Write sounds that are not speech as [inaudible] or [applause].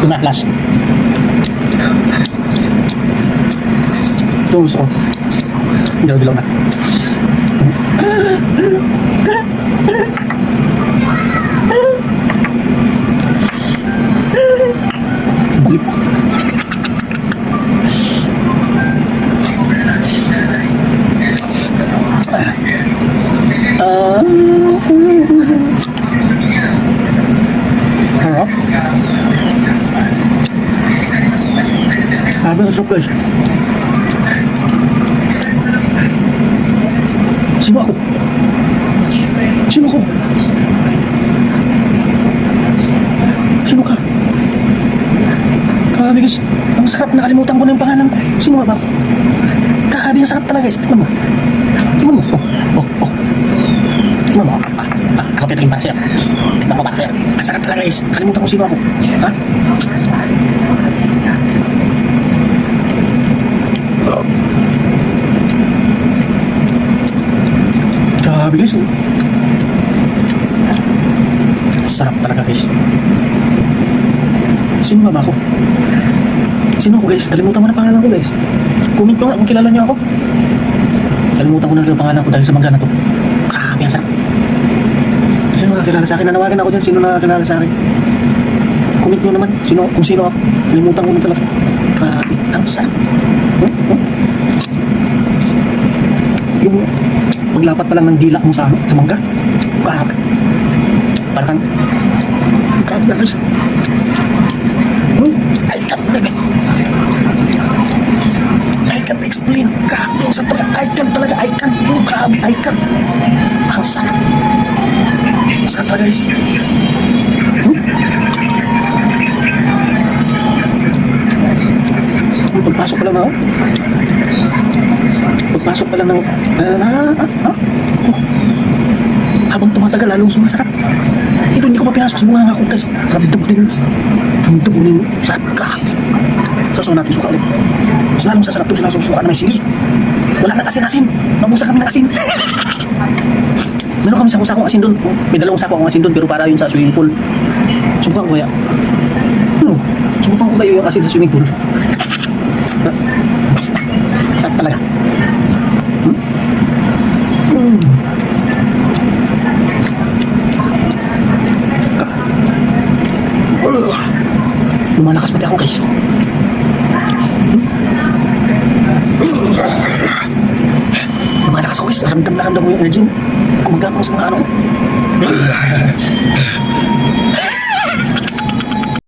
Ito na, last. Ito gusto ko. Dilaw-dilaw na. Balik. Ah. Harap. Sabi ng guys. Sino ako? Sino ako? Sino ka? Grabe guys, ang sarap nakalimutan ko na yung pangalan. Sino ba ako? Grabe, ang sarap talaga guys. Tingnan mo. Tingnan mo. Oh, oh, oh. Tingnan mo. Ah, ah, ako titingin para sa'yo. Tingnan ko para sa'yo. Ang sarap talaga guys. Nakalimutan ko sino ako. Ha? Grabe guys. oh. Sarap talaga guys. Sino nga ba ako? Sino ako guys? Kalimutan ko na pangalan ko guys. Comment nyo nga kung kilala nyo ako. Kalimutan ko na yung pangalan ko dahil sa mangga na to. Grabe ang sarap. Sino nakakilala sa akin? Nanawagan ako dyan. Sino nakakilala sa akin? Comment nyo naman. Sino, kung sino ako. Kalimutan ko na talaga. Grabe. Ang sarap. Hmm? Hmm? Yung maglapat pa lang ng dila mo sa sa mangga. Grabe. Guys. Hmm? I can't. I can't explain. Grabe sarap talaga. I can't talaga. I can't. Oh, grabe. I can't. Ang sarap. Ang sarap talaga guys. Hmm? Pagpasok pa lang na, oh. Pagpasok pa lang ng... Ah, ah, ah, ah. Oh. Habang tumatagal, lalong sumasarap. Ito, hindi ko pa pinasok sa bunga ko, guys. Ramdam din. Ramdam ko din. Sarap, grabe. Sasaw natin suka ulit. Mas lalong sasarap to sila suka na may sili. Wala na asin-asin. Nabusa kami ng asin. Meron kami sako-sako asin doon. May dalawang sako ang asin doon, pero para yun sa swimming pool. Subukan ko kaya. Ano? Subukan ko kayo yung asin sa swimming pool. [laughs] Basta. Sarap talaga. Hmm? Hmm. Uh, lumalakas pati ako guys. Lumalakas ako guys. Naramdam na ramdam mo yung energy. Gumagapang sa mga ano ko.